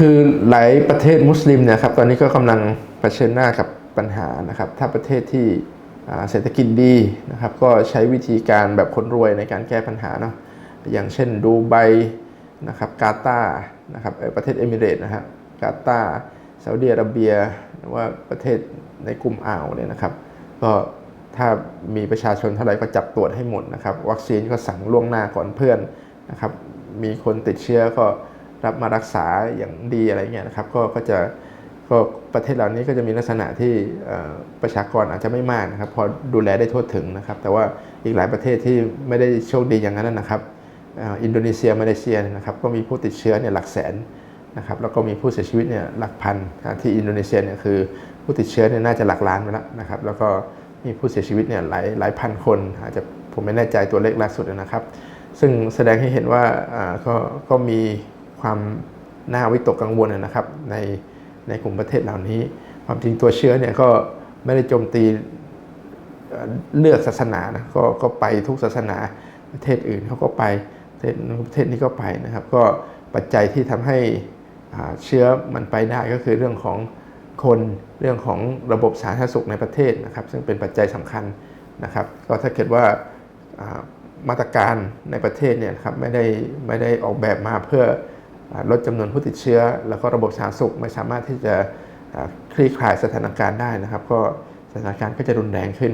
คือหลายประเทศมุสลิมเนี่ยครับตอนนี้ก็กำลังเผชิญหน้ากับปัญหานะครับ ถ้าประเทศที่เศรษฐกิจดีนะครับ ก็ใช้วิธีการแบบคนรวยในการแก้ปัญหาเนาะอย่างเช่นดูไบนะครับกาตาร์นะครับประเทศเอมิเรตนะครับกาตาร์ซาอุดิอาระเบียหรือว่าประเทศในกลุ่มอ่าวเนี่ยนะครับ ก็ถ้ามีประชาชนเท่าไหร่ก็จับตรวจให้หมดนะครับ วัคซีนก็สั่งล่วงหน้าก่อนเพื่อนนะครับ มีคนติดเชื้อก็ รับมารักษาอย่างดีอะไรเงี้ยนะครับก็ก็จะก็ประเทศเหล่านี้ก็จะมีลักษณะที่ประชากรอาจจะไม่มากนะครับ พอดูแลได้ทั่วถึงนะครับ แต่ว่าอีกหลายประเทศที่ไม่ได้โชคดีอย่างนั้นนะครับอินโดนีเซียมาเลเซียนะครับก็มีผู้ติดเชื้อเนี่ยหลักแสนนะครับแล้วก็มีผู้เสียชีวิตเนี่ยหลักพันที่อินโดนีเซียเนี่ยคือผู้ติดเชื้อเนี่ยน่าจะหลักล้านไปแล้วนะครับ แล้วก็มีผู้เสียชีวิตเนี่ยหลายหลายพันคน อาจจะผมไม่แน่ใจตัวเลขล่าสุดนะครับ ซึ่งแสดงให้เห็นว่าก็ก็มี ความน่าวิตกกังวลนะครับในในกลุ่มประเทศเหล่านี้ ความจริงตัวเชื้อเนี่ยก็ไม่ได้โจมตีเลือกศาสนานะก็ก็ไปทุกศาสนาประเทศอื่นเขาก็ไปประเทศประเทศนี้ก็ไปนะครับ ก็ปัจจัยที่ทำให้เชื้อมันไปได้ก็คือเรื่องของคนเรื่องของระบบสาธารณสุขในประเทศนะครับ ซึ่งเป็นปัจจัยสำคัญนะครับ ก็ถ้าเกิดว่ามาตรการในประเทศเนี่ยครับไม่ได้ไม่ได้ออกแบบมาเพื่อ ลดจำนวนผู้ติดเชื้อ แล้วก็ระบบสาธารณสุขไม่สามารถที่จะคลี่คลายสถานการณ์ได้นะครับ ก็สถานการณ์ก็จะรุนแรงขึ้น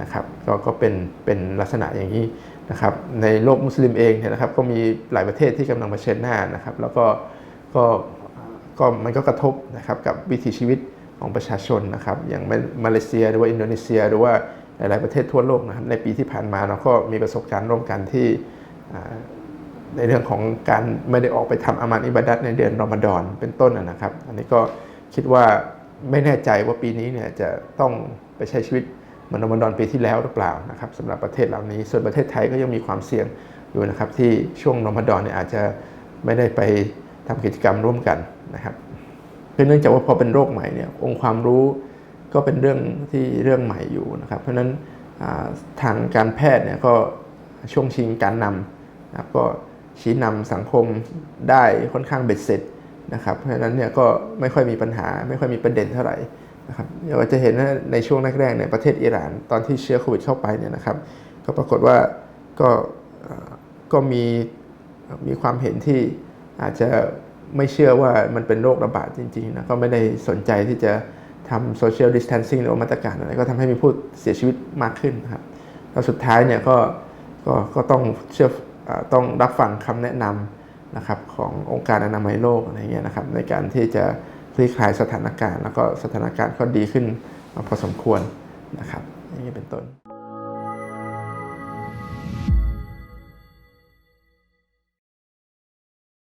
นะครับก็ก็เป็นเป็นลักษณะอย่างนี้นะครับในโลกมุสลิมเองเนี่ยนะครับก็มีหลายประเทศที่กำลังเผชิญหน้านะครับ แล้วก็ก็ก็มันก็กระทบนะครับกับวิถีชีวิตของประชาชนนะครับอย่างมาเลเซียหรือว่าอินโดนีเซีย หรือว่าหลาย ๆ ประเทศทั่วโลกนะครับในปีที่ผ่านมาเราก็มีประสบการณ์ร่วมกันที่ ในเรื่องของการไม่ได้ออกไปทำอามันอิบาดัตในเดือนรอมฎอนเป็นต้นนะครับ อันนี้ก็คิดว่าไม่แน่ใจว่าปีนี้เนี่ยจะต้องไปใช้ชีวิตเหมือนรอมฎอนปีที่แล้วหรือเปล่านะครับสำหรับประเทศเหล่านี้ ส่วนประเทศไทยก็ยังมีความเสี่ยงอยู่นะครับที่ช่วงรอมฎอนเนี่ยอาจจะไม่ได้ไปทำกิจกรรมร่วมกันนะครับเนื่องจากว่าพอเป็นโรคใหม่เนี่ยองค์ความรู้ก็เป็นเรื่องที่เรื่องใหม่อยู่นะครับ เพราะฉะนั้นทางการแพทย์เนี่ยก็ช่วงชิงการนำนะครับก็ ชี้นำสังคมได้ค่อนข้างเบ็ดเสร็จนะครับ เพราะฉะนั้นเนี่ยก็ไม่ค่อยมีปัญหาไม่ค่อยมีประเด็นเท่าไหร่นะครับเราจะเห็นว่าในช่วงแรกๆเนี่ยประเทศอิหร่านตอนที่เชื้อโควิดเข้าไปเนี่ยนะครับ ก็ปรากฏว่าก็ก็มีมีความเห็นที่อาจจะไม่เชื่อว่ามันเป็นโรคระบาดจริงๆนะก็ไม่ได้สนใจที่จะทำโซเชียลดิส a ทนซิ่งหรือมาตรการอะไรก็ทำให้มีผู้เสียชีวิตมากขึ้นนะครับแล้วสุดท้ายเนี่ยก็ก็ก็ต้องเชื่อ ต้องรับฟังคำแนะนำนะครับขององค์การอนามัยโลกอะไรเงี้ยนะครับในการที่จะคลี่คลายสถานการณ์ แล้วก็สถานการณ์ก็ดีขึ้นมาพอสมควรนะครับอย่างนี้เป็นต้น